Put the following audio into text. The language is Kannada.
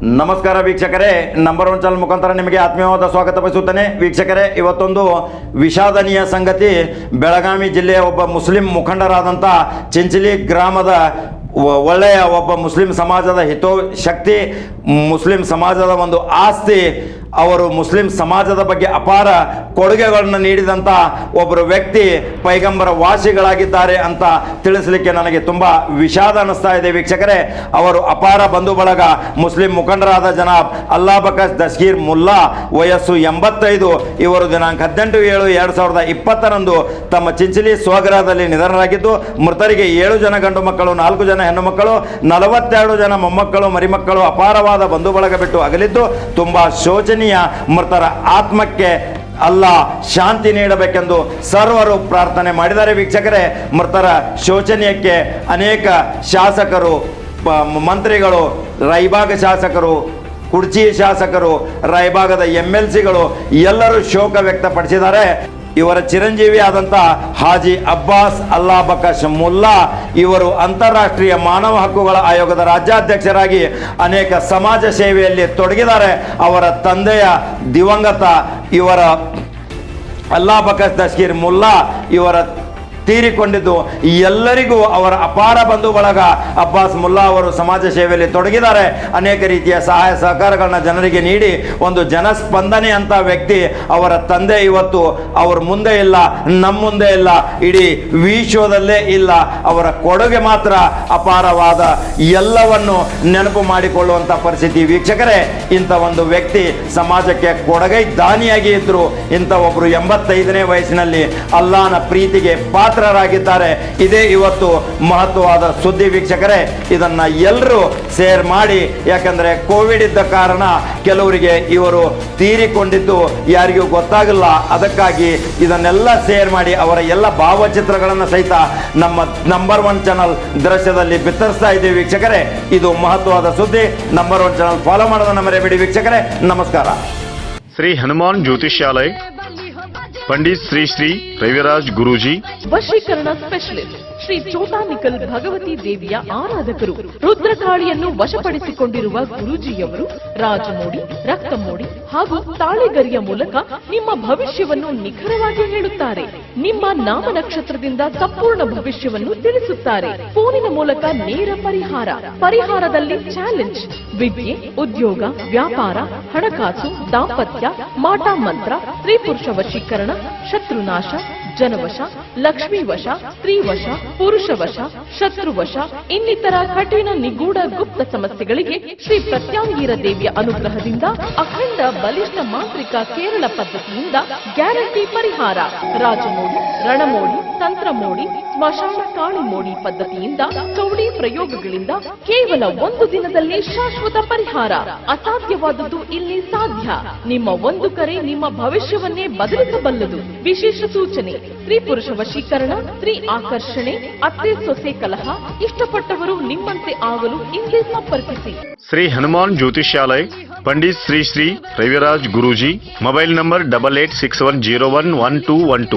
ನಮಸ್ಕಾರ ವೀಕ್ಷಕರೇ ನಂಬರ್ ಒನ್ ಚಾನಲ್ ಮುಖಾಂತರ ನಿಮಗೆ ಆತ್ಮೀಯವಾದ ಸ್ವಾಗತ ಬಯಸುತ್ತೇನೆ ವೀಕ್ಷಕರೇ, ಇವತ್ತೊಂದು ವಿಷಾದನೀಯ ಸಂಗತಿ. ಬೆಳಗಾವಿ ಜಿಲ್ಲೆಯ ಒಬ್ಬ ಮುಸ್ಲಿಂ ಮುಖಂಡರಾದಂಥ ಚಿಂಚಲಿ ಗ್ರಾಮದ ಒಳ್ಳೆಯ ಒಬ್ಬ ಮುಸ್ಲಿಂ ಸಮಾಜದ ಹಿತೋ, ಶಕ್ತಿ ಮುಸ್ಲಿಂ ಸಮಾಜದ ಒಂದು ಆಸ್ತಿ ಅವರು ಮುಸ್ಲಿಂ ಸಮಾಜದ ಬಗ್ಗೆ ಅಪಾರ ಕೊಡುಗೆಗಳನ್ನು ನೀಡಿದಂಥ ಒಬ್ಬರು ವ್ಯಕ್ತಿ ಪೈಗಂಬರ ವಾಸಿಗಳಾಗಿದ್ದಾರೆ ಅಂತ ತಿಳಿಸಲಿಕ್ಕೆ ನನಗೆ ತುಂಬ ವಿಷಾದ ಅನ್ನಿಸ್ತಾ ಇದೆ. ವೀಕ್ಷಕರೇ, ಅವರು ಅಪಾರ ಬಂಧು ಬಳಗ, ಮುಸ್ಲಿಂ ಮುಖಂಡರಾದ ಜನಾಬ್ ಅಲ್ಲಾಬಕಸ್ ದಸ್ಗೀರ್ ಮುಲ್ಲಾ ವಯಸ್ಸು ಎಂಬತ್ತೈದು, ಇವರು ದಿನಾಂಕ ಹದಿನೆಂಟು ಏಳು ಎರಡು ಸಾವಿರದ ಇಪ್ಪತ್ತರಂದು ತಮ್ಮ ಚಿಂಚಲಿ ಸ್ವಗ್ರಹದಲ್ಲಿ ನಿಧನರಾಗಿದ್ದು, ಮೃತರಿಗೆ ಏಳು ಜನ ಗಂಡು ಮಕ್ಕಳು, ನಾಲ್ಕು ಜನ ಹೆಣ್ಣು ಮಕ್ಕಳು, ನಲವತ್ತೆರಡು ಜನ ಮೊಮ್ಮಕ್ಕಳು, ಮರಿಮಕ್ಕಳು ಅಪಾರವಾದ ಬಂಧು ಬಳಗ ಬಿಟ್ಟು ಅಗಲಿದ್ದು, ತುಂಬ ಶೋಚನೀಯ ಮೃತರ ಆತ್ಮಕ್ಕೆ ಅಲ್ಲ ಶಾಂತಿ ನೀಡಬೇಕೆಂದು ಸರ್ವರು ಪ್ರಾರ್ಥನೆ ಮಾಡಿದ್ದಾರೆ. ವೀಕ್ಷಕರೇ ಮೃತರ ಶೋಚನೀಯಕ್ಕೆ ಅನೇಕ ಶಾಸಕರು ಮಂತ್ರಿಗಳು, ರೈಭಾಗ ಶಾಸಕರು ಕುರ್ಚಿ ಶಾಸಕರು ರಾಯಭಾಗದ ಎಂ ಎಲ್ ಸಿಗಳು ಎಲ್ಲರೂ ಶೋಕ ವ್ಯಕ್ತಪಡಿಸಿದ್ದಾರೆ. ಇವರ ಚಿರಂಜೀವಿ ಆದಂಥ ಹಾಜಿ ಅಬ್ಬಾಸ್ ಅಲ್ಲಾಬಕಶ್ ಮುಲ್ಲಾ ಇವರು ಅಂತಾರಾಷ್ಟ್ರೀಯ ಮಾನವ ಹಕ್ಕುಗಳ ಆಯೋಗದ ರಾಜ್ಯಾಧ್ಯಕ್ಷರಾಗಿ ಅನೇಕ ಸಮಾಜ ಸೇವೆಯಲ್ಲಿ ತೊಡಗಿದ್ದಾರೆ. ಅವರ ತಂದೆಯ ದಿವಂಗತ ಇವರ ಅಲ್ಲಾಬಕಸ್ ದಶ್ಕೀರ್ ಮುಲ್ಲಾ ಇವರ ತೀರಿಕೊಂಡಿದ್ದು ಎಲ್ಲರಿಗೂ ಅವರ ಅಪಾರ ಬಂಧು ಬಳಗ ಅಬ್ಬಾಸ್ ಮುಲ್ಲಾ ಅವರು ಸಮಾಜ ಸೇವೆಯಲ್ಲಿ ತೊಡಗಿದ್ದಾರೆ. ಅನೇಕ ರೀತಿಯ ಸಹಾಯ ಸಹಕಾರಗಳನ್ನ ಜನರಿಗೆ ನೀಡಿ ಒಂದು ಜನಸ್ಪಂದನೆ ಅಂತ ವ್ಯಕ್ತಿ ಅವರ ತಂದೆ ಇವತ್ತು ಅವ್ರ ಮುಂದೆ ಇಲ್ಲ ನಮ್ಮ ಮುಂದೆ ಇಲ್ಲ, ಇಡೀ ವಿಶ್ವದಲ್ಲೇ ಇಲ್ಲ. ಅವರ ಕೊಡುಗೆ ಮಾತ್ರ ಅಪಾರವಾದ ಎಲ್ಲವನ್ನು ನೆನಪು ಮಾಡಿಕೊಳ್ಳುವಂಥ ಪರಿಸ್ಥಿತಿ. ವೀಕ್ಷಕರೇ, ಇಂಥ ಒಂದು ವ್ಯಕ್ತಿ ಸಮಾಜಕ್ಕೆ ಕೊಡಗೈ ದಾನಿಯಾಗಿ ಇದ್ರು ಇಂಥ ಒಬ್ಬರು ಎಂಬತ್ತೈದನೇ ವಯಸ್ಸಿನಲ್ಲಿ ಅಲ್ಲಾನ ಪ್ರೀತಿಗೆ ಪಾತ್ರರಾಗಿದ್ದಾರೆ. ಇದೇ ಇವತ್ತು ಮಹತ್ವವಾದ ಸುದ್ದಿ ವೀಕ್ಷಕರೇ, ಇದನ್ನ ಎಲ್ಲರೂ ಶೇರ್ ಮಾಡಿ. ಯಾಕಂದ್ರೆ ಕೋವಿಡ್ ಇದ್ದ ಕಾರಣ ಕೆಲವರಿಗೆ ಇವರು ತೀರಿಕೊಂಡಿದ್ದು ಯಾರಿಗೂ ಗೊತ್ತಾಗಲ್ಲ. ಅದಕ್ಕಾಗಿ ಇದನ್ನೆಲ್ಲ ಶೇರ್ ಮಾಡಿ ಅವರ ಎಲ್ಲ ಭಾವಚಿತ್ರಗಳನ್ನು ಸಹಿತ ನಮ್ಮ ನಂಬರ್ ಒನ್ ಚಾನಲ್ ದೃಶ್ಯದಲ್ಲಿ ಬಿತ್ತರಿಸ್ತಾ ಇದ್ದೀವಿ ವೀಕ್ಷಕರೇ. ಇದು ಮಹತ್ವವಾದ ಸುದ್ದಿ. ನಂಬರ್ ಒನ್ ಚಾನಲ್ ಫಾಲೋ ಮಾಡೋದನ್ನ ಮರೆಯಬೇಡಿ ವೀಕ್ಷಕರೇ. ನಮಸ್ಕಾರ. ಶ್ರೀ ಹನುಮಾನ್ ಜ್ಯೋತಿಷ್ಯಾಲಯ पंडित श्री श्री रविराज गुरुजी वशीकरण स्पेशलिस्ट ಶ್ರೀ ಚೋಟಾನಿಕಲ್ ಭಗವತಿ ದೇವಿಯ ಆರಾಧಕರು. ರುದ್ರಕಾಳಿಯನ್ನು ವಶಪಡಿಸಿಕೊಂಡಿರುವ ಗುರೂಜಿಯವರು ರಾಜಮೋಡಿ, ರಕ್ತಮೋಡಿ ಹಾಗೂ ತಾಳೆಗರಿಯ ಮೂಲಕ ನಿಮ್ಮ ಭವಿಷ್ಯವನ್ನು ನಿಖರವಾಗಿ ಹೇಳುತ್ತಾರೆ. ನಿಮ್ಮ ನಾಮ ನಕ್ಷತ್ರದಿಂದ ಸಂಪೂರ್ಣ ಭವಿಷ್ಯವನ್ನು ತಿಳಿಸುತ್ತಾರೆ. ಫೋನಿನ ಮೂಲಕ ನೇರ ಪರಿಹಾರ. ಪರಿಹಾರದಲ್ಲಿ ಚಾಲೆಂಜ್. ವಿದ್ಯೆ, ಉದ್ಯೋಗ, ವ್ಯಾಪಾರ, ಹಣಕಾಸು, ದಾಂಪತ್ಯ, ಮಾಟ ಮಂತ್ರ ಸ್ತ್ರೀ ಪುರುಷ ವಶೀಕರಣ, ಶತ್ರುನಾಶ ಜನವಶ, ಲಕ್ಷ್ಮೀ ವಶ, ಸ್ತ್ರೀ ವಶ, ಪುರುಷ ವಶ ಶತ್ರುವಶ ಇನ್ನಿತರ ಕಠಿಣ ನಿಗೂಢ ಗುಪ್ತ ಸಮಸ್ಯೆಗಳಿಗೆ ಶ್ರೀ ಪ್ರತ್ಯಾಂಗೀರ ದೇವಿಯ ಅನುಗ್ರಹದಿಂದ ಅಖಂಡ ಬಲಿಷ್ಠ ಮಾಂತ್ರಿಕ ಕೇರಳ ಪದ್ಧತಿಯಿಂದ ಗ್ಯಾರಂಟಿ ಪರಿಹಾರ. ರಾಜಮೋಡಿ ರಣಮೋಡಿ ತಂತ್ರಮೋಡಿ ಸ್ಮಶಾನ ಕಾಳಿ ಮೋಡಿ ಪದ್ಧತಿಯಿಂದ ಚೌಡಿ ಪ್ರಯೋಗಗಳಿಂದ ಕೇವಲ ಒಂದು ದಿನದಲ್ಲಿ ಶಾಶ್ವತ ಪರಿಹಾರ ಅಸಾಧ್ಯವಾದದ್ದು ಇಲ್ಲಿ ಸಾಧ್ಯ ನಿಮ್ಮ ಒಂದು ಕರೆ ನಿಮ್ಮ ಭವಿಷ್ಯವನ್ನೇ ಬದಲಿಸಬಲ್ಲದು ವಿಶೇಷ ಸೂಚನೆ ಸ್ತ್ರೀ ಪುರುಷ ವಶೀಕರಣ ಸ್ತ್ರೀ ಆಕರ್ಷಣೆ ಅತ್ತೆ ಸೊಸೆ ಕಲಹ ಇಷ್ಟಪಟ್ಟವರು ನಿಮ್ಮಂತೆ ಆಗಲು ಇಂದೇ ಸಂಪರ್ಕಿಸಿ Shri Hanuman Jyotishalaya Pandit Shri Shri Raviraj Guruji mobile number double eight six one zero one one two one two